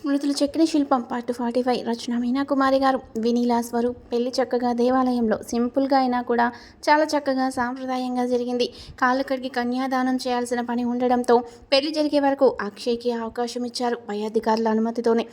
స్మృతులు చెక్కిన శిల్పం పార్ట్ ఫార్టీ ఫైవ్. రచన మీనా కుమారి గారు. వినీలా స్వరూప్. పెళ్ళి చక్కగా దేవాలయంలో సింపుల్గా అయినా కూడా చాలా చక్కగా సాంప్రదాయంగా జరిగింది. కాళ్ళు కడిగి కన్యాదానం చేయాల్సిన పని ఉండడంతో పెళ్ళి జరిగే వరకు అక్షయ్కి అవకాశం ఇచ్చారు. పై అధికారుల అనుమతితోనే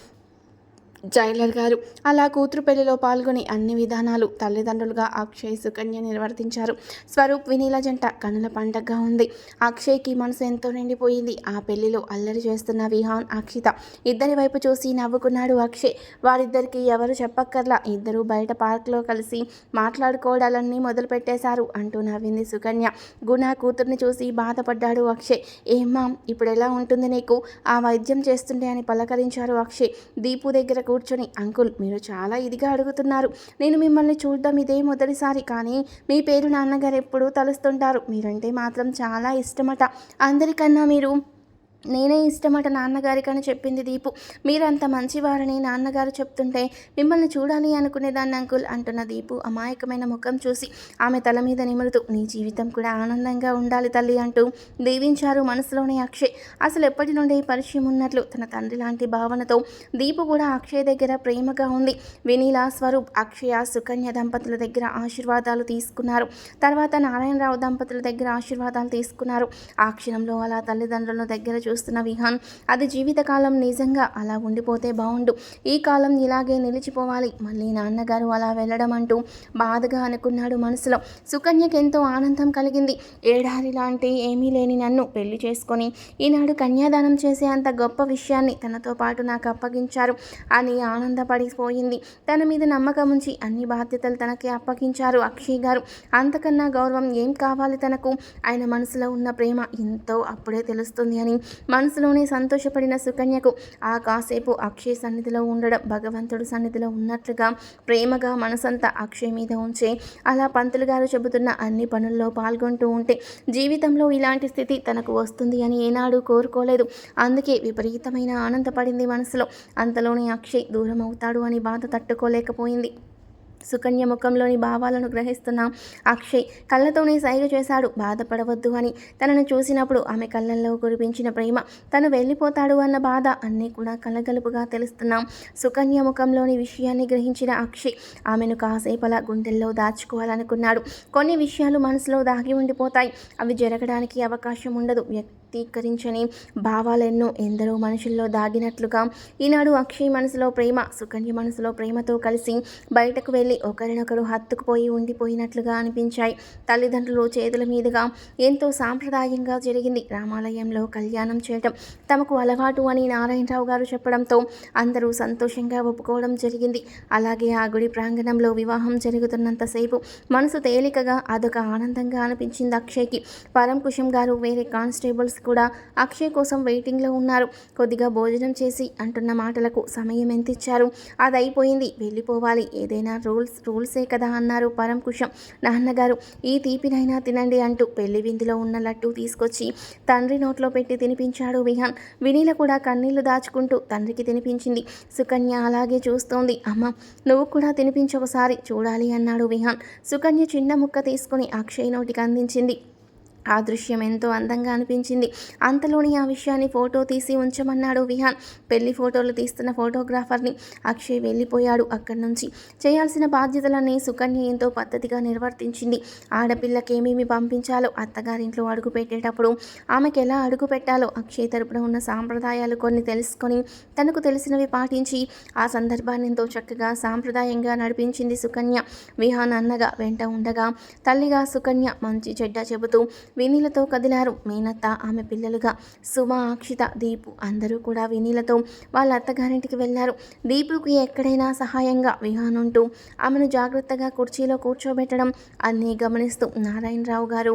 జైలర్ గారు. అలా కూతురు పెళ్ళిలో పాల్గొని అన్ని విధానాలు తల్లిదండ్రులుగా అక్షయ్ సుకన్య నిర్వర్తించారు. స్వరూప్ వినీల జంట కనుల పండగగా ఉంది. అక్షయ్కి మనసు ఎంతో నిండిపోయింది. ఆ పెళ్ళిలో అల్లరి చేస్తున్న విహాన్ అక్షిత ఇద్దరి వైపు చూసి నవ్వుకున్నాడు అక్షయ్. వారిద్దరికి ఎవరు చెప్పక్కర్లా ఇద్దరు బయట పార్క్లో కలిసి మాట్లాడుకోవడాలన్నీ మొదలుపెట్టేశారు అంటూ నవ్వింది సుకన్య. గుణ కూతుర్ని చూసి బాధపడ్డాడు అక్షయ్. ఏమ్మా ఇప్పుడు ఎలా ఉంటుంది నీకు? ఆ వైద్యం చేస్తుంటే అని పలకరించారు అక్షయ్. దీపు దగ్గర కూర్చొని అంకుల్ మీరు చాలా ఇదిగా అడుగుతున్నారు. నేను మిమ్మల్ని చూడడం ఇదే మొదటిసారి. కానీ మీ పేరు నాన్నగారు ఎప్పుడూ తలుస్తుంటారు. మీరంటే మాత్రం చాలా ఇష్టమట. అందరికన్నా మీరు నేనే ఇష్టమట నాన్నగారికి అని చెప్పింది దీపు. మీరంత మంచివారని నాన్నగారు చెప్తుంటే మిమ్మల్ని చూడాలి అనుకునేదాన్ని అంకుల్ అంటున్న దీపు అమాయకమైన ముఖం చూసి. ఆమె తల మీద నిమురుతూ నీ జీవితం కూడా ఆనందంగా ఉండాలి తల్లి అంటూ దీవించారు మనసులోనే అక్షయ్. అసలు ఎప్పటి నుండి పరిచయం ఉన్నట్లు తన తండ్రి లాంటి భావనతో దీపు కూడా అక్షయ్ దగ్గర ప్రేమగా ఉంది. వినీలా స్వరూప్ అక్షయ సుకన్య దంపతుల దగ్గర ఆశీర్వాదాలు తీసుకున్నారు. తర్వాత నారాయణరావు దంపతుల దగ్గర ఆశీర్వాదాలు తీసుకున్నారు. ఆ క్షణంలో అలా తల్లిదండ్రుల దగ్గర చూస్తున్న విహాన్ అది జీవితకాలం నిజంగా అలా ఉండిపోతే బాగుండు ఈ కాలం ఇలాగే నిలిచిపోవాలి. మళ్ళీ నాన్నగారు అలా వెళ్ళడం అంటూ బాధగా అనుకున్నాడు మనసులో. సుకన్యకి ఎంతో ఆనందం కలిగింది. ఏడాది లాంటి ఏమీ లేని నన్ను పెళ్ళి చేసుకొని ఈనాడు కన్యాదానం చేసే అంత గొప్ప విషయాన్ని తనతో పాటు నాకు అప్పగించారు. అని ఆనందపడిపోయింది. తన మీద నమ్మకం ఉంచి అన్ని బాధ్యతలు తనకి అప్పగించారు అక్షయ్ గారు. అంతకన్నా గౌరవం ఏం కావాలి తనకు? ఆయన మనసులో ఉన్న ప్రేమ ఎంతో అప్పుడే తెలుస్తుంది అని మనసులోనే సంతోషపడిన సుకన్యకు ఆ కాసేపు అక్షయ్ సన్నిధిలో ఉండడం భగవంతుడు సన్నిధిలో ఉన్నట్లుగా ప్రేమగా మనసంతా అక్షయ్ మీద ఉంచే అలా పంతులు గారు చెబుతున్న అన్ని పనుల్లో పాల్గొంటూ ఉంటే జీవితంలో ఇలాంటి స్థితి తనకు వస్తుంది అని ఏనాడు కోరుకోలేదు. అందుకే విపరీతమైన ఆనందపడింది మనసులో. అంతలోనే అక్షయ్ దూరం అవుతాడు అని బాధ తట్టుకోలేకపోయింది. సుకన్య ముఖంలోని భావాలను గ్రహిస్తున్న అక్షయ్ కళ్ళతోనే సైగ చేశాడు. బాధపడవద్దు అని తనను చూసినప్పుడు ఆమె కళ్ళల్లో కురిపించిన ప్రేమ తను వెళ్ళిపోతాడు అన్న బాధ అన్నీ కూడా కలగలుపుగా తెలుస్తున్నాం సుకన్య ముఖంలోని విషయాన్ని గ్రహించిన అక్షయ్ ఆమెను కాసేపలా గుండెల్లో దాచుకోవాలనుకున్నాడు. కొన్ని విషయాలు మనసులో దాగి ఉండిపోతాయి. అవి జరగడానికి అవకాశం ఉండదు. వ్యక్తీకరించని భావాలెన్నో ఎందరో మనుషుల్లో దాగినట్లుగా ఈనాడు అక్షయ్ మనసులో ప్రేమ సుకన్య మనసులో ప్రేమతో కలిసి బయటకు వెళ్ళి ఒకరినొకరు హత్తుకుపోయి ఉండిపోయినట్లుగా అనిపించాయి. తల్లిదండ్రులు చేతుల మీదుగా ఎంతో సాంప్రదాయంగా జరిగింది. రామాలయంలో కళ్యాణం చేయటం తమకు అలవాటు అని నారాయణరావు గారు చెప్పడంతో అందరూ సంతోషంగా ఒప్పుకోవడం జరిగింది. అలాగే ఆ గుడి ప్రాంగణంలో వివాహం జరుగుతున్నంతసేపు మనసు తేలికగా అదొక ఆనందంగా అనిపించింది అక్షయ్కి. పరంకుశం గారు వేరే కానిస్టేబుల్స్ కూడా అక్షయ్ కోసం వెయిటింగ్లో ఉన్నారు. కొద్దిగా భోజనం చేసి అంటున్న మాటలకు సమయం ఎంత ఇచ్చారు అది అయిపోయింది వెళ్ళిపోవాలి. ఏదైనా రూల్స్ రూల్సే కదా అన్నారు పరం కుషం నాన్నగారు ఈ తీపినైనా తినండి అంటూ పెళ్ళి విందులో ఉన్న లడ్డు తీసుకొచ్చి తండ్రి నోట్లో పెట్టి తినిపించాడు విహాన్. వినీల కూడా కన్నీళ్ళు దాచుకుంటూ తండ్రికి తినిపించింది. సుకన్య అలాగే చూస్తోంది. అమ్మ నువ్వు కూడా తినిపించొకసారి చూడాలి అన్నాడు విహాన్. సుకన్య చిన్న ముక్క తీసుకుని అక్షయ్ నోటికి అందించింది. ఆ దృశ్యం ఎంతో అందంగా అనిపించింది. అంతలోని ఆ విషయాన్ని ఫోటో తీసి ఉంచమన్నాడు విహాన్. పెళ్ళి ఫోటోలు తీస్తున్న ఫోటోగ్రాఫర్ని అక్షయ్ వెళ్ళిపోయాడు అక్కడి నుంచి. చేయాల్సిన బాధ్యతలన్నీ సుకన్య ఎంతో పద్ధతిగా నిర్వర్తించింది. ఆడపిల్లకి ఏమేమి పంపించాలో అత్తగారింట్లో అడుగు పెట్టేటప్పుడు ఆమెకి ఎలా అడుగు పెట్టాలో అక్షయ్ తరపున ఉన్న సాంప్రదాయాలు కొన్ని తెలుసుకొని తనకు తెలిసినవి పాటించి ఆ సందర్భాన్ని ఎంతో చక్కగా సాంప్రదాయంగా నడిపించింది సుకన్య. విహాన్ అన్నగా వెంట ఉండగా తల్లిగా సుకన్య మంచి చెడ్డ చెబుతూ వినీలతో కదిలారు మీనత్త ఆమె పిల్లలుగా. సుమ అక్షిత దీపు అందరూ కూడా వినీలతో వాళ్ళ అత్తగారింటికి వెళ్ళారు. దీపుకి ఎక్కడైనా సహాయంగా విహానుంటూ ఆమెను జాగ్రత్తగా కుర్చీలో కూర్చోబెట్టడం అన్నీ గమనిస్తూ నారాయణరావు గారు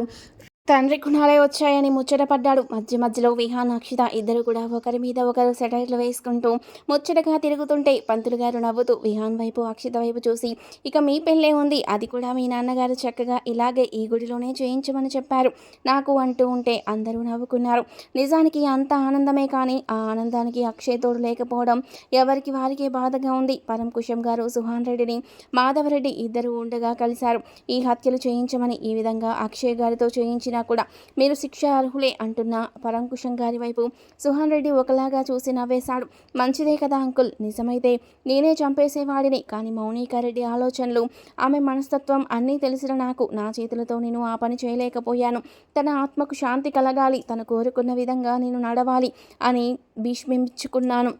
తండ్రి గుణాలే వచ్చాయని ముచ్చటపడ్డాడు మధ్య మధ్యలో విహానాక్షిత ఇద్దరు కూడా ఒకరి మీద ఒకరు సెటైర్లు వేసుకుంటూ ముచ్చటగా తిరుగుతుంటే పంతులు గారు నవ్వుతూ విహాన్ వైపు అక్షిత వైపు చూసి ఇక మీ పెళ్ళే ఉంది. అది కూడా మీ నాన్నగారు చక్కగా ఇలాగే ఈ గుడిలోనే చేయించమని చెప్పారు. నాకు అంటూ ఉంటే అందరూ నవ్వుకున్నారు. నిజానికి అంత ఆనందమే కానీ ఆ ఆనందానికి అక్షయ్ తోడు లేకపోవడం ఎవరికి వారికే బాధగా ఉంది. పరంకుశం గారు సుహాన్ రెడ్డిని మాధవరెడ్డి ఇద్దరు ఉండగా కలిశారు. ఈ హత్యలు చేయించమని ఈ విధంగా అక్షయ్ గారితో చేయించిన అయినా కూడా మీరు శిక్ష అర్హులే అంటున్న పరంకుశం గారి వైపు సుహాన్ రెడ్డి ఒకలాగా చూసి నవ్వేశాడు. మంచిదే కదా అంకుల్ నిజమైతే నేనే చంపేసేవాడిని. కానీ మౌనికారెడ్డి ఆలోచనలు ఆమె మనస్తత్వం అన్నీ తెలిసిన నాకు. నా చేతులతో నేను ఆ పని చేయలేకపోయాను. తన ఆత్మకు శాంతి కలగాలి. తను కోరుకున్న విధంగా నేను నడవాలి అని భీష్మించుకున్నాను.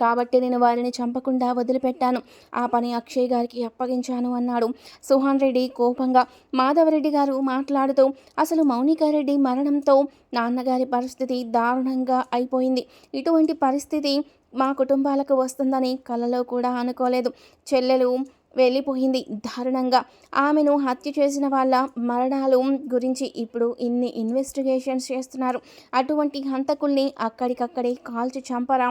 కాబట్టి నేను వారిని చంపకుండా వదిలిపెట్టాను. ఆ పని అక్షయ్ గారికి అప్పగించాను అన్నాడు. సుహాన్ రెడ్డి కోపంగా మాధవరెడ్డి గారు మాట్లాడుతూ అసలు మౌనికారెడ్డి మరణంతో నాన్నగారి పరిస్థితి దారుణంగా అయిపోయింది. ఇటువంటి పరిస్థితి మా కుటుంబాలకు వస్తుందని కలలో కూడా అనుకోలేదు. చెల్లెలు వెళ్ళిపోయింది దారుణంగా. ఆమెను హత్య చేసిన వాళ్ళ మరణాలు గురించి ఇప్పుడు ఇన్ని ఇన్వెస్టిగేషన్స్ చేస్తున్నారు. అటువంటి హంతకుల్ని అక్కడికక్కడే కాల్చి చంపరా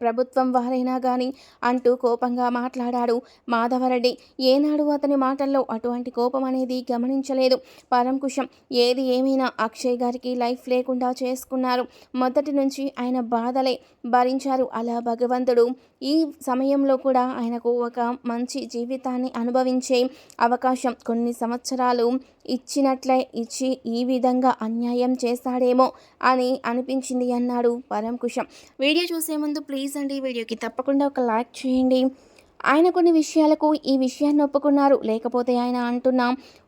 ప్రభుత్వం వారైనా కానీ అంటూ కోపంగా మాట్లాడాడు మాధవరెడ్డి. ఏనాడు అతని మాటల్లో అటువంటి కోపం అనేది గమనించలేదు. పరంకుశం ఏది ఏమైనా అక్షయ్ గారికి లైఫ్ లేకుండా చేసుకున్నారు. మొదటి నుంచి ఆయన బాధలే భరించారు అలా భగవంతుడు. ఈ సమయంలో కూడా ఆయనకు ఒక మంచి జీవితాన్ని అనుభవించే అవకాశం కొన్ని సంవత్సరాలు ఇచ్చినట్లే ఇచ్చి ఈ విధంగా అన్యాయం చేస్తాడేమో అని అనిపించింది అన్నాడు పరంకుశం. వీడియో చూసే ముందు ప్లీజ్ అండి వీడియోకి తప్పకుండా ఒక లైక్ చేయండి. ఆయన కొన్ని విషయాలకు ఈ విషయాన్ని ఒప్పుకున్నారు. లేకపోతే ఆయన అంటున్న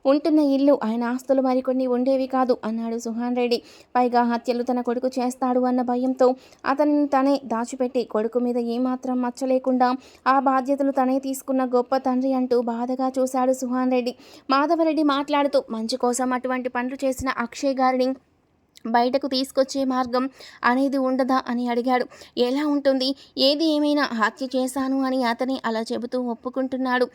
ఉంటున్న ఇల్లు ఆయన ఆస్తులు మరికొన్ని ఉండేవి కాదు అన్నాడు సుహాన్ రెడ్డి. పైగా హత్యలు తన కొడుకు చేస్తాడు అన్న భయంతో అతనిని తనే దాచిపెట్టి కొడుకు మీద ఏమాత్రం మచ్చలేకుండా ఆ బాధ్యతలు తనే తీసుకున్న గొప్ప తండ్రి అంటూ బాధగా చూశాడు సుహాన్ రెడ్డి. మాధవరెడ్డి మాట్లాడుతూ మంచి కోసం అటువంటి పనులు చేసిన అక్షయ్ గారిని బయటకు తీసుకొచ్చే మార్గం అనేది ఉండదా అని అడిగాడు. ఎలా ఉంటుంది? ఏది ఏమైనా హత్య చేశాను అని అతని అలా చెబుతూ ఒప్పుకుంటున్నాడు.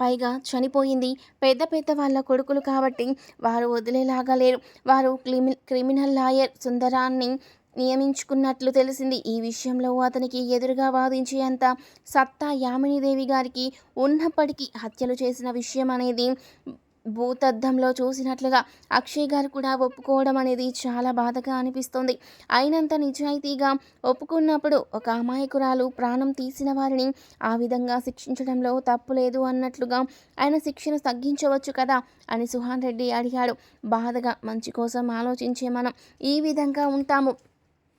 పైగా చనిపోయింది పెద్ద పెద్ద వాళ్ళ కొడుకులు కాబట్టి వారు వదిలేలాగా లేరు. వారు క్రిమి క్రిమినల్ లాయర్ సుందరాన్ని నియమించుకున్నట్లు తెలిసింది. ఈ విషయంలో అతనికి ఎదురుగా వాదించేంత సత్తా యామినీదేవి గారికి ఉన్నప్పటికీ హత్యలు చేసిన విషయం అనేది భూతద్దంలో చూసినట్లుగా అక్షయ్ గారు కూడా ఒప్పుకోవడం అనేది చాలా బాధగా అనిపిస్తుంది. అయినంత నిజాయితీగా ఒప్పుకున్నప్పుడు ఒక అమాయకురాలు ప్రాణం తీసిన వారిని ఆ విధంగా శిక్షించడంలో తప్పు లేదు అన్నట్లుగా ఆయన శిక్షను తగ్గించవచ్చు కదా అని సుహాన్ రెడ్డి అడిగాడు. బాధగా మంచి కోసం ఆలోచించే మనం ఈ విధంగా ఉంటాము.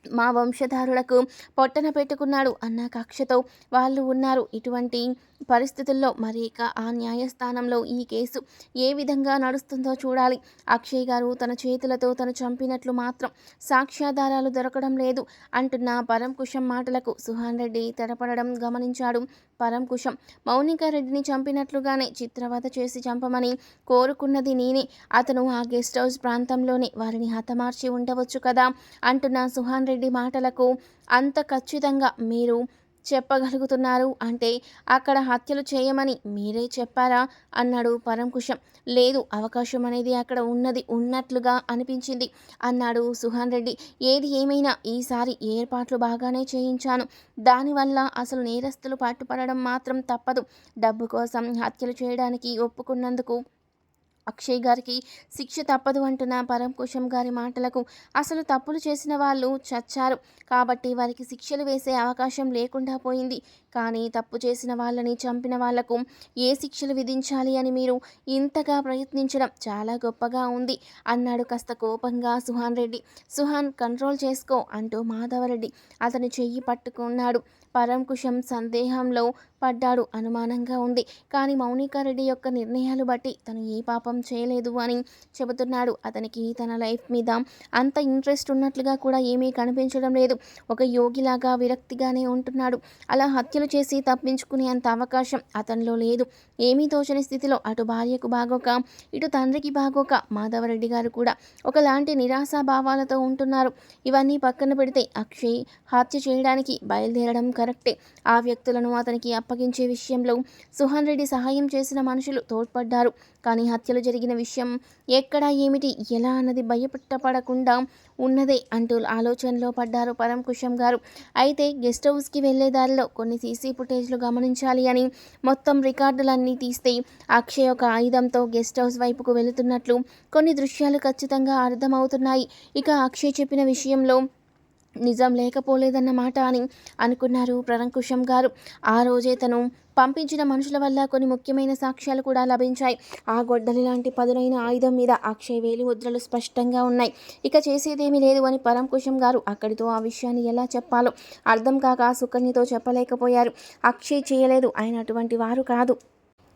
మా వంశధారులకు పొట్టన పెట్టుకున్నాడు అన్న కక్షతో వాళ్ళు ఉన్నారు. ఇటువంటి పరిస్థితుల్లో మరి ఇక ఆ న్యాయస్థానంలో ఈ కేసు ఏ విధంగా నడుస్తుందో చూడాలి. అక్షయ్ గారు తన చేతులతో తను చంపినట్లు మాత్రం సాక్ష్యాధారాలు దొరకడం లేదు అంటున్న పరంకుశం మాటలకు సుహాన్ రెడ్డి తెరపడడం గమనించాడు. పరంకుశం మౌనిక రెడ్డిని చంపినట్లుగానే చిత్రవద చేసి చంపమని కోరుకున్నది నేనే. అతను ఆ గెస్ట్ హౌస్ ప్రాంతంలోనే వారిని హతమార్చి ఉండవచ్చు కదా అంటున్న సుహాన్ రెడ్డి మాటలకు అంత ఖచ్చితంగా మీరు చెప్పగలుగుతున్నారు. అంటే అక్కడ హత్యలు చేయమని మీరే చెప్పారా? అన్నాడు పరంకుశం. లేదు అవకాశం అనేది అక్కడ ఉన్నది ఉన్నట్లుగా అనిపించింది అన్నాడు సుహాన్ రెడ్డి. ఏది ఏమైనా ఈసారి ఏర్పాట్లు బాగానే చేయించాను. దానివల్ల అసలు నేరస్తులు పట్టుపడడం మాత్రం తప్పదు. డబ్బు కోసం హత్యలు చేయడానికి ఒప్పుకున్నందుకు అక్షయ్ గారికి శిక్ష తప్పదు అంటున్న పరంకుశం గారి మాటలకు అసలు తప్పులు చేసిన వాళ్ళు చచ్చారు. కాబట్టి వారికి శిక్షలు వేసే అవకాశం లేకుండా పోయింది. కానీ తప్పు చేసిన వాళ్ళని చంపిన వాళ్ళకు ఏ శిక్షలు విధించాలి అని మీరు ఇంతగా ప్రయత్నించడం చాలా గొప్పగా ఉంది అన్నాడు కాస్త కోపంగా సుహాన్ రెడ్డి. సుహాన్ కంట్రోల్ చేసుకో అంటూ మాధవరెడ్డి అతని చెయ్యి పట్టుకున్నాడు. పరంకుశం సందేహంలో పడ్డాడు. అనుమానంగా ఉంది. కానీ మౌనికారెడ్డి యొక్క నిర్ణయాలు బట్టి తను ఏ పాపం చేయలేదు అని చెబుతున్నాడు. అతనికి తన లైఫ్ మీద అంత ఇంట్రెస్ట్ ఉన్నట్లుగా కూడా ఏమీ కనిపించడం లేదు. ఒక యోగిలాగా విరక్తిగానే ఉంటున్నాడు. అలా హత్యలు చేసి తప్పించుకునే అంత అవకాశం అతనిలో లేదు. ఏమీ తోచని స్థితిలో అటు భార్యకు బాగోక ఇటు తండ్రికి బాగోక మాధవరెడ్డి గారు కూడా ఒకలాంటి నిరాశాభావాలతో ఉంటున్నారు. ఇవన్నీ పక్కన పెడితే అక్షయ్ హత్య చేయడానికి బయలుదేరడం కరెక్టే. ఆ వ్యక్తులను అతనికి అప్పగించే విషయంలో సుహాన్ రెడ్డి సహాయం చేసిన మనుషులు తోడ్పడ్డారు. కానీ హత్యలు జరిగిన విషయం ఎక్కడ ఏమిటి? ఎలా అన్నది భయపెట్టపడకుండా ఉన్నదే అంటూ ఆలోచనలో పడ్డారు పరం కుషం గారు. అయితే గెస్ట్ హౌస్కి వెళ్ళే దారిలో కొన్ని సీసీ ఫుటేజ్లు గమనించాలి అని మొత్తం రికార్డులన్నీ తీస్తే అక్షయ్ ఒక ఆయుధంతో గెస్ట్ హౌస్ వైపుకు వెళుతున్నట్లు కొన్ని దృశ్యాలు ఖచ్చితంగా అర్థమవుతున్నాయి. ఇక అక్షయ్ చెప్పిన విషయంలో నిజం లేకపోలేదన్నమాట అని అనుకున్నారు ప్రణంకుశం గారు. ఆ రోజే తను పంపించిన మనుషుల వల్ల కొన్ని ముఖ్యమైన సాక్ష్యాలు కూడా లభించాయి. ఆ గొడ్డలి లాంటి పదునైన ఆయుధం మీద అక్షయ్ వేలి ముద్రలు స్పష్టంగా ఉన్నాయి. ఇక చేసేదేమీ లేదు అని పరంకుశం గారు అక్కడితో ఆ విషయాన్ని ఎలా చెప్పాలో అర్థం కాక సుకన్యతో చెప్పలేకపోయారు. అక్షయ్ చేయలేదు. ఆయన అటువంటి వారు కాదు.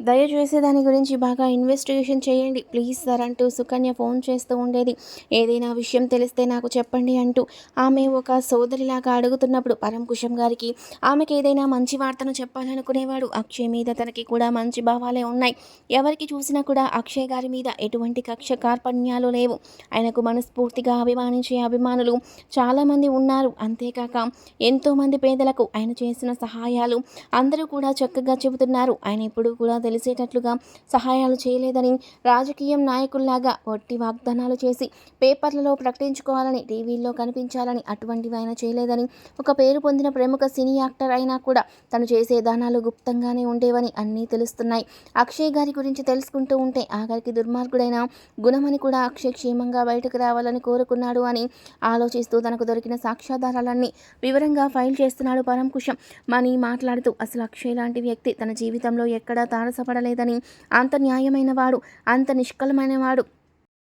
దయచేసి దాని గురించి బాగా ఇన్వెస్టిగేషన్ చేయండి. ప్లీజ్ సార్ అంటూ సుకన్య ఫోన్ చేస్తూ ఉండేది. ఏదైనా విషయం తెలిస్తే నాకు చెప్పండి అంటూ ఆమె ఒక సోదరిలాగా అడుగుతున్నప్పుడు పరంకుశం గారికి ఆమెకి ఏదైనా మంచి వార్తను చెప్పాలనుకునేవాడు. అక్షయ్ మీద తనకి కూడా మంచి భావాలే ఉన్నాయి. ఎవరికి చూసినా కూడా అక్షయ్ గారి మీద ఎటువంటి కక్ష కార్పణ్యాలు లేవు. ఆయనకు మనస్ఫూర్తిగా అభిమానించే అభిమానులు చాలామంది ఉన్నారు. అంతేకాక ఎంతోమంది పేదలకు ఆయన చేసిన సహాయాలు అందరూ కూడా చక్కగా చెబుతున్నారు. ఆయన ఇప్పుడు కూడా తెలిసేటట్లుగా సహాయాలు చేయలేదని రాజకీయం నాయకుల్లాగా వట్టి వాగ్దానాలు చేసి పేపర్లలో ప్రకటించుకోవాలని టీవీల్లో కనిపించాలని అటువంటివి ఆయన చేయలేదని ఒక పేరు పొందిన ప్రముఖ సినీ యాక్టర్ అయినా కూడా తను చేసే దానాలు గుప్తంగానే ఉండేవని అన్నీ తెలుస్తున్నాయి. అక్షయ్ గారి గురించి తెలుసుకుంటూ ఉంటే ఆఖరికి దుర్మార్గుడైన గుణమని కూడా అక్షయ్ క్షేమంగా బయటకు రావాలని కోరుకున్నాడు అని ఆలోచిస్తూ తనకు దొరికిన సాక్ష్యాధారాలన్నీ వివరంగా ఫైల్ చేస్తున్నాడు పరంకుశం. మనీ మాట్లాడుతూ అసలు అక్షయ్ లాంటి వ్యక్తి తన జీవితంలో ఎక్కడా ప్రయాసపడలేదని అంత న్యాయమైన వాడు అంత నిష్కలమైన వాడు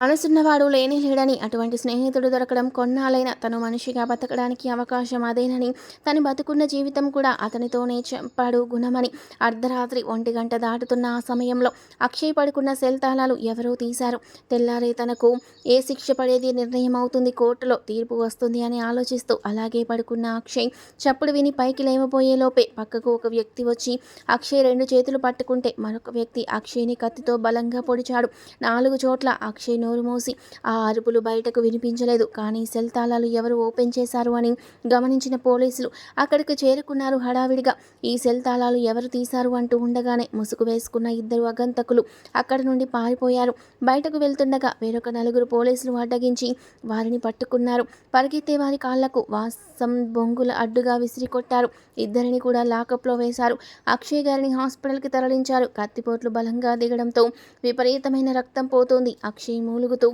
మనసున్నవాడు లేని లేడని అటువంటి స్నేహితుడు దొరకడం కొన్నాళ్ళైన తను మనిషిగా బతకడానికి అవకాశం అదేనని తను బతుకున్న జీవితం కూడా అతనితోనే చెప్పాడు గుణమని అర్ధరాత్రి ఒంటి గంట దాటుతున్న ఆ సమయంలో అక్షయ్ పడుకున్న సెల్ తాళాలు ఎవరో తీశారు. తెల్లారే తనకు ఏ శిక్ష పడేది నిర్ణయం అవుతుంది కోర్టులో తీర్పు వస్తుంది అని ఆలోచిస్తూ అలాగే పడుకున్న అక్షయ్ చప్పుడు విని పైకి లేవబోయే లోపే పక్కకు ఒక వ్యక్తి వచ్చి అక్షయ్ రెండు చేతులు పట్టుకుంటే మరొక వ్యక్తి అక్షయ్ని కత్తితో బలంగా పొడిచాడు. నాలుగు చోట్ల అక్షయ్ను నోరు మూసి ఆ అరుపులు బయటకు వినిపించలేదు. కానీ సెల్ తాళాలు ఎవరు ఓపెన్ చేశారు అని గమనించిన పోలీసులు అక్కడికి చేరుకున్నారు హడావిడిగా. ఈ సెల్ తాళాలు ఎవరు తీశారు అంటూ ఉండగానే ముసుగు వేసుకున్న ఇద్దరు అగంతకులు అక్కడ నుండి పారిపోయారు. బయటకు వెళ్తుండగా వేరొక నలుగురు పోలీసులు అడ్డగించి వారిని పట్టుకున్నారు. పరిగెత్తే వారి కాళ్ళకు వాసం బొంగుల అడ్డుగా విసిరి కొట్టారు. ఇద్దరిని కూడా లాకప్లో వేశారు. అక్షయ్ గారిని హాస్పిటల్కి తరలించారు. కత్తిపోట్లు బలంగా దిగడంతో విపరీతమైన రక్తం పోతోంది. అక్షయ్ మూలుగుతూ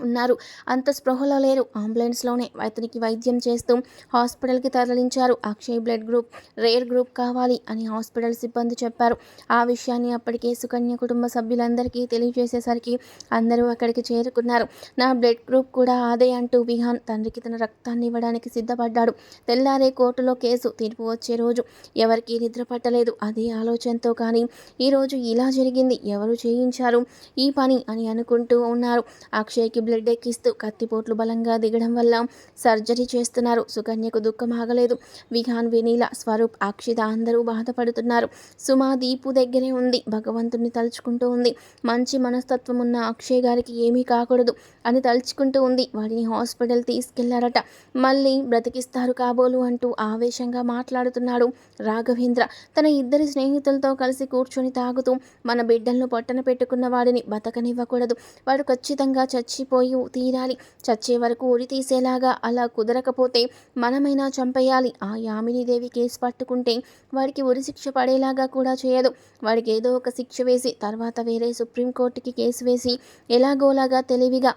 ఉన్నారు. అంత స్పృహలో లేరు. అంబులెన్స్లోనే అతనికి వైద్యం చేస్తూ హాస్పిటల్కి తరలించారు. Akshay blood group rare group కావాలి అని హాస్పిటల్ సిబ్బంది చెప్పారు. ఆ విషయాన్ని అప్పటికే సుకన్య కుటుంబ సభ్యులందరికీ తెలియజేసేసరికి అందరూ అక్కడికి చేరుకున్నారు. నా బ్లడ్ గ్రూప్ కూడా అదే అంటూ విహాన్ తండ్రికి తన రక్తాన్ని ఇవ్వడానికి సిద్ధపడ్డాడు. తెల్లారే కోర్టులో కేసు తీర్పు వచ్చే రోజు ఎవరికీ నిద్ర పట్టలేదు. అదే ఆలోచనతో కానీ ఈరోజు ఇలా జరిగింది. ఎవరు చేయించారు? ఈ పని అని అనుకుంటూ ఉన్నారు. అక్షయ్కి బ్లడ్ ఎక్కిస్తూ కత్తిపోట్లు బలంగా దిగడం వల్ల సర్జరీ చేస్తున్నారు. సుకన్యకు దుఃఖం ఆగలేదు. విహాన్ వినీల స్వరూప్ అక్షిత అందరూ బాధపడుతున్నారు. సుమా దీపు దగ్గరే ఉంది. భగవంతుని తలుచుకుంటూ ఉంది. మంచి మనస్తత్వం ఉన్న అక్షయ్ గారికి ఏమీ కాకూడదు అని తలుచుకుంటూ ఉంది. వాడిని హాస్పిటల్ తీసుకెళ్ళారట. మళ్ళీ బ్రతికిస్తారు కాబోలు అంటూ ఆవేశంగా మాట్లాడుతున్నాడు రాఘవేంద్ర. తన ఇద్దరి స్నేహితులతో కలిసి కూర్చొని తాగుతూ మన బిడ్డలను పొట్టన పెట్టుకున్న వాడిని బతకనివ్వకూడదు. వాడు ఖచ్చితంగా చచ్చిపో చచ్చిపోయి తీరాలి. చచ్చే వరకు ఉరి తీసేలాగా అలా కుదరకపోతే మనమైనా చంపేయాలి. ఆ యామినీదేవి కేసు పట్టుకుంటే వాడికి ఉరి శిక్ష పడేలాగా కూడా చేయదు. వాడికి ఏదో ఒక శిక్ష వేసి తర్వాత వేరే సుప్రీంకోర్టుకి కేసు వేసి ఎలాగోలాగా తెలివిగా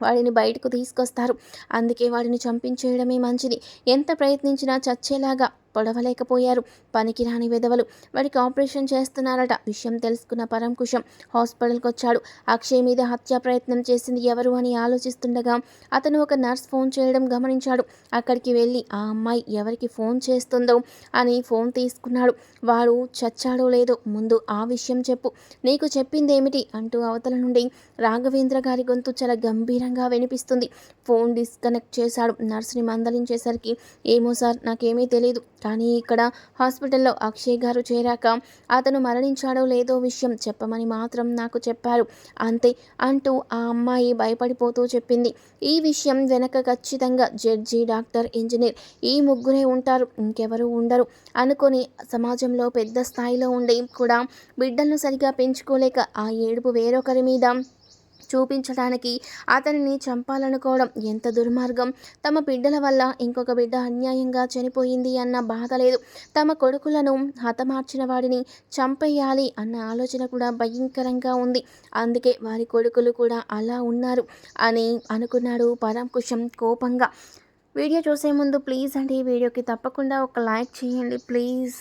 వాడిని బయటకు తీసుకొస్తారు. అందుకే వాడిని చంపించేయడమే మంచిది. ఎంత ప్రయత్నించినా చచ్చేలాగా పొడవలేకపోయారు. పనికిరాని వెధవలు. వాడికి ఆపరేషన్ చేస్తున్నారట. విషయం తెలుసుకున్న పరంకుశం హాస్పిటల్కి వచ్చాడు అక్షయ్ మీద హత్య ప్రయత్నం చేసింది ఎవరు అని ఆలోచిస్తుండగా అతను ఒక నర్స్ ఫోన్ చేయడం గమనించాడు. అక్కడికి వెళ్ళి ఆ అమ్మాయి ఎవరికి ఫోన్ చేస్తుందో? అని ఫోన్ తీసుకున్నాడు. వాడు చచ్చాడో లేదో ముందు ఆ విషయం చెప్పు. నీకు చెప్పిందేమిటి? అంటూ అవతల నుండి రాఘవేంద్ర గారి గొంతు చాలా గంభీరంగా వినిపిస్తుంది. ఫోన్ డిస్కనెక్ట్ చేశాడు. నర్సుని మందలించేసరికి ఏమో సార్ నాకేమీ తెలియదు కానీ ఇక్కడ హాస్పిటల్లో అక్షయ్ గారు చేరాక అతను మరణించాడో లేదో విషయం చెప్పమని మాత్రం నాకు చెప్పారు. అంతే అంటూ ఆ అమ్మాయి భయపడిపోతూ చెప్పింది. ఈ విషయం వెనక ఖచ్చితంగా జడ్జి డాక్టర్ ఇంజనీర్ ఈ ముగ్గురే ఉంటారు. ఇంకెవరూ ఉండరు. అనుకొని సమాజంలో పెద్ద స్థాయిలో ఉండి కూడా బిడ్డలను సరిగా పెంచుకోలేక ఆ ఏడుపు వేరొకరి మీద చూపించడానికి అతనిని చంపాలనుకోవడం ఎంత దుర్మార్గం. తమ బిడ్డల వల్ల ఇంకొక బిడ్డ అన్యాయంగా చనిపోయింది అన్న బాధ లేదు. తమ కొడుకులను హతమార్చిన వాడిని చంపేయాలి అన్న ఆలోచన కూడా భయంకరంగా ఉంది. అందుకే వారి కొడుకులు కూడా అలా ఉన్నారు అని అనుకున్నాడు పరంకుశం కోపంగా. వీడియో చూసే ముందు ప్లీజ్ అండి ఈ వీడియోకి తప్పకుండా ఒక లైక్ చేయండి ప్లీజ్.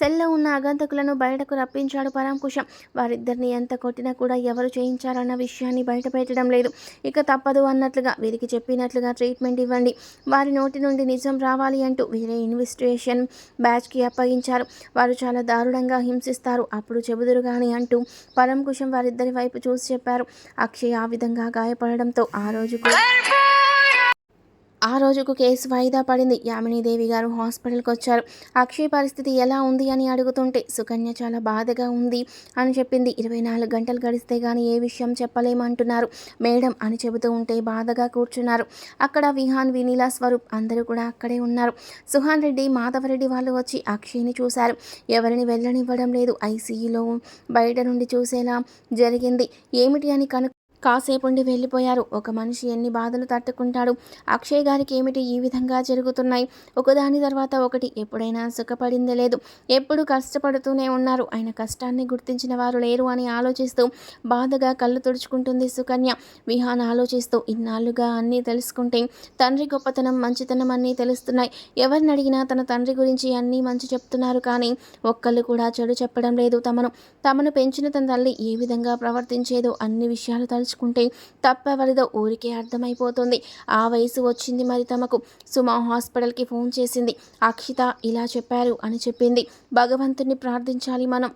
సెల్లో ఉన్న ఆగంతకులను బయటకు రప్పించాడు పరాంకుశం. వారిద్దరిని ఎంత కొట్టినా కూడా ఎవరు చేయించారన్న విషయాన్ని బయట పెట్టడం లేదు. ఇక తప్పదు అన్నట్లుగా వీరికి చెప్పినట్లుగా ట్రీట్మెంట్ ఇవ్వండి. వారి నోటి నుండి నిజం రావాలి అంటూ వీరే ఇన్వెస్టిగేషన్ బ్యాచ్కి అప్పగించారు. వారు చాలా దారుణంగా హింసిస్తారు. అప్పుడు చెబుదురు కానీ అంటూ పరంకుశం వారిద్దరి వైపు చూసి చెప్పారు. అక్షయ్ ఆ విధంగా గాయపడడంతో ఆ రోజు కూడా ఆ రోజుకు కేసు వాయిదా పడింది. యామినీదేవి గారు హాస్పిటల్కి వచ్చారు అక్షయ్ పరిస్థితి ఎలా ఉంది అని అడుగుతుంటే సుకన్య చాలా బాధగా ఉంది అని చెప్పింది. ఇరవై నాలుగు గంటలు గడిస్తే కానీ ఏ విషయం చెప్పలేమంటున్నారు. మేడం అని చెబుతూ ఉంటే బాధగా కూర్చున్నారు. అక్కడ విహాన్ వినీలా స్వరూప్ అందరూ కూడా అక్కడే ఉన్నారు. సుహాన్ రెడ్డి మాధవరెడ్డి వాళ్ళు వచ్చి అక్షయ్ని చూశారు. ఎవరిని వెళ్ళనివ్వడం లేదు. ఐసీయూలో బయట నుండి చూసేలా జరిగింది. ఏమిటి అని కను కాసేపుండి వెళ్ళిపోయారు. ఒక మనిషి ఎన్ని బాధలు తట్టుకుంటాడు? అక్షయ్ గారికి ఏమిటి ఈ విధంగా జరుగుతున్నాయి? ఒకదాని తర్వాత ఒకటి ఎప్పుడైనా సుఖపడిందే లేదు. ఎప్పుడు కష్టపడుతూనే ఉన్నారు. ఆయన కష్టాన్ని గుర్తించిన వారు లేరు అని ఆలోచిస్తూ బాధగా కళ్ళు తుడుచుకుంటుంది సుకన్య. విహాన్ ఆలోచిస్తూ ఇన్నాళ్ళుగా అన్నీ తెలుసుకుంటే తండ్రి గొప్పతనం మంచితనం అన్నీ తెలుస్తున్నాయి. ఎవరిని అడిగినా తన తండ్రి గురించి అన్నీ మంచి చెప్తున్నారు కానీ ఒక్కళ్ళు కూడా చెడు చెప్పడం లేదు. తమను తమను పెంచిన తన తల్లి ఏ విధంగా ప్రవర్తించేదో అన్ని విషయాలు తలుచు తలుచుకుంటే తప్పెవరిదో ఊరికే అర్థమైపోతుంది. ఆ వయసు వచ్చింది మరి తమకు. సుమ హాస్పిటల్కి ఫోన్ చేసింది. అక్షిత ఇలా చెప్పారు అని చెప్పింది. భగవంతుని ప్రార్థించాలి మనం.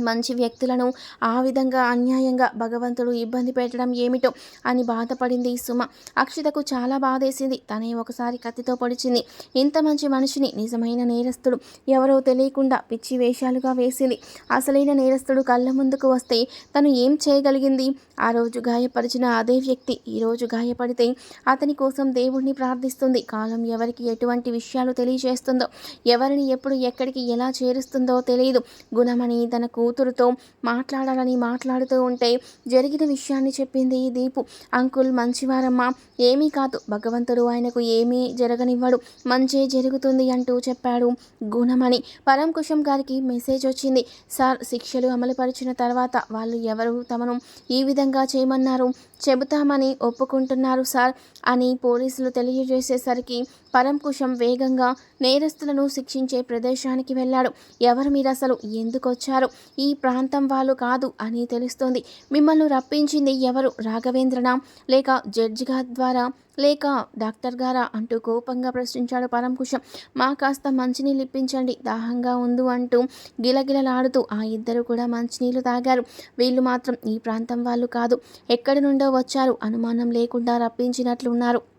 మంచి వ్యక్తులను ఆ విధంగా అన్యాయంగా భగవంతుడు ఇబ్బంది పెట్టడం ఏమిటో అని బాధపడింది సుమ. అక్షితకు చాలా బాధేసింది. తనే ఒకసారి కత్తితో పొడిచింది. ఇంత మంచి మనిషిని నిజమైన నేరస్తుడు ఎవరో తెలియకుండా పిచ్చి వేషాలుగా వేసింది. అసలైన నేరస్తుడు కళ్ళ ముందుకు వస్తే తను ఏం చేయగలిగింది? ఆ రోజు గాయపరిచిన అదే వ్యక్తి ఈరోజు గాయపడితే అతని కోసం దేవుణ్ణి ప్రార్థిస్తుంది. కాలం ఎవరికి ఎటువంటి విషయాలు తెలియజేస్తుందో ఎవరిని ఎప్పుడు ఎక్కడికి ఎలా చేరుస్తుందో తెలియదు. గుణమని తనకు కూతురుతో మాట్లాడాలని మాట్లాడుతూ ఉంటే జరిగిన విషయాన్ని చెప్పింది దీపు. అంకుల్ మంచివారమ్మ ఏమీ కాదు. భగవంతుడు ఆయనకు ఏమీ జరగనివ్వడు. మంచే జరుగుతుంది అంటూ చెప్పాడు గుణమణి. పరంకుశం గారికి మెసేజ్ వచ్చింది. సార్ శిక్షలు అమలుపరిచిన తర్వాత వాళ్ళు ఎవరు తమను ఈ విధంగా చేయమన్నారు? చెబుతామని ఒప్పుకుంటున్నారు సార్ అని పోలీసులు తెలియజేసేసరికి పరంకుశం వేగంగా నేరస్తులను శిక్షించే ప్రదేశానికి వెళ్ళాడు. ఎవరు మీరు అసలు? ఎందుకు వచ్చారు? ఈ ప్రాంతం వాళ్ళు కాదు అని తెలుస్తోంది. మిమ్మల్ని రప్పించింది ఎవరు? రాఘవేంద్రనా? లేక జడ్జి గారి ద్వారా? లేక డాక్టర్ గారా? అంటూ కోపంగా ప్రశ్నించాడు పరంకుశం మా కాస్త మంచినీళ్ళు ఇప్పించండి దాహంగా ఉందు అంటూ గిలగిలలాడుతూ ఆ ఇద్దరు కూడా మంచినీళ్ళు తాగారు. వీళ్ళు మాత్రం ఈ ప్రాంతం వాళ్ళు కాదు ఎక్కడి నుండో వచ్చారు. అనుమానం లేకుండా రప్పించినట్లున్నారు.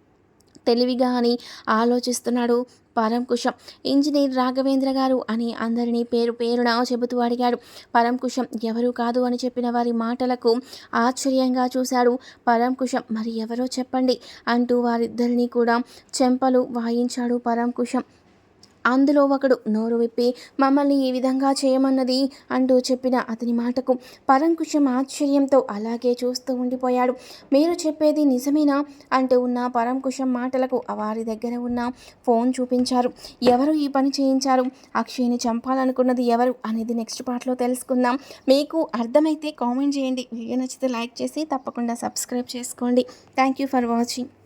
తెలివిగా అని ఆలోచిస్తున్నాడు పరంకుశం. ఇంజనీర్ రాఘవేంద్ర గారు అని అందరినీ పేరు పేరున చెబుతూ అడిగాడు. పరంకుశం ఎవరు కాదు అని చెప్పిన వారి మాటలకు ఆశ్చర్యంగా చూశాడు పరంకుశం. మరి ఎవరో చెప్పండి అంటూ వారిద్దరినీ కూడా చెంపలు వాయించాడు పరంకుశం. అందులో ఒకడు నోరు విప్పి మమ్మల్ని ఈ విధంగా చేయమన్నది అంటూ చెప్పిన అతని మాటకు పరంకుశం ఆశ్చర్యంతో అలాగే చూస్తూ ఉండిపోయాడు. మీరు చెప్పేది నిజమేనా? అంటూ ఉన్న పరంకుశం మాటలకు వారి దగ్గర ఉన్న ఫోన్ చూపించారు. ఎవరు ఈ పని చేయించారు? అక్షయ్ని చంపాలనుకున్నది ఎవరు? అనేది నెక్స్ట్ పార్ట్లో తెలుసుకుందాం. మీకు అర్థమైతే కామెంట్ చేయండి. వీడియో నచ్చితే లైక్ చేసి తప్పకుండా సబ్స్క్రైబ్ చేసుకోండి. Thank you for watching.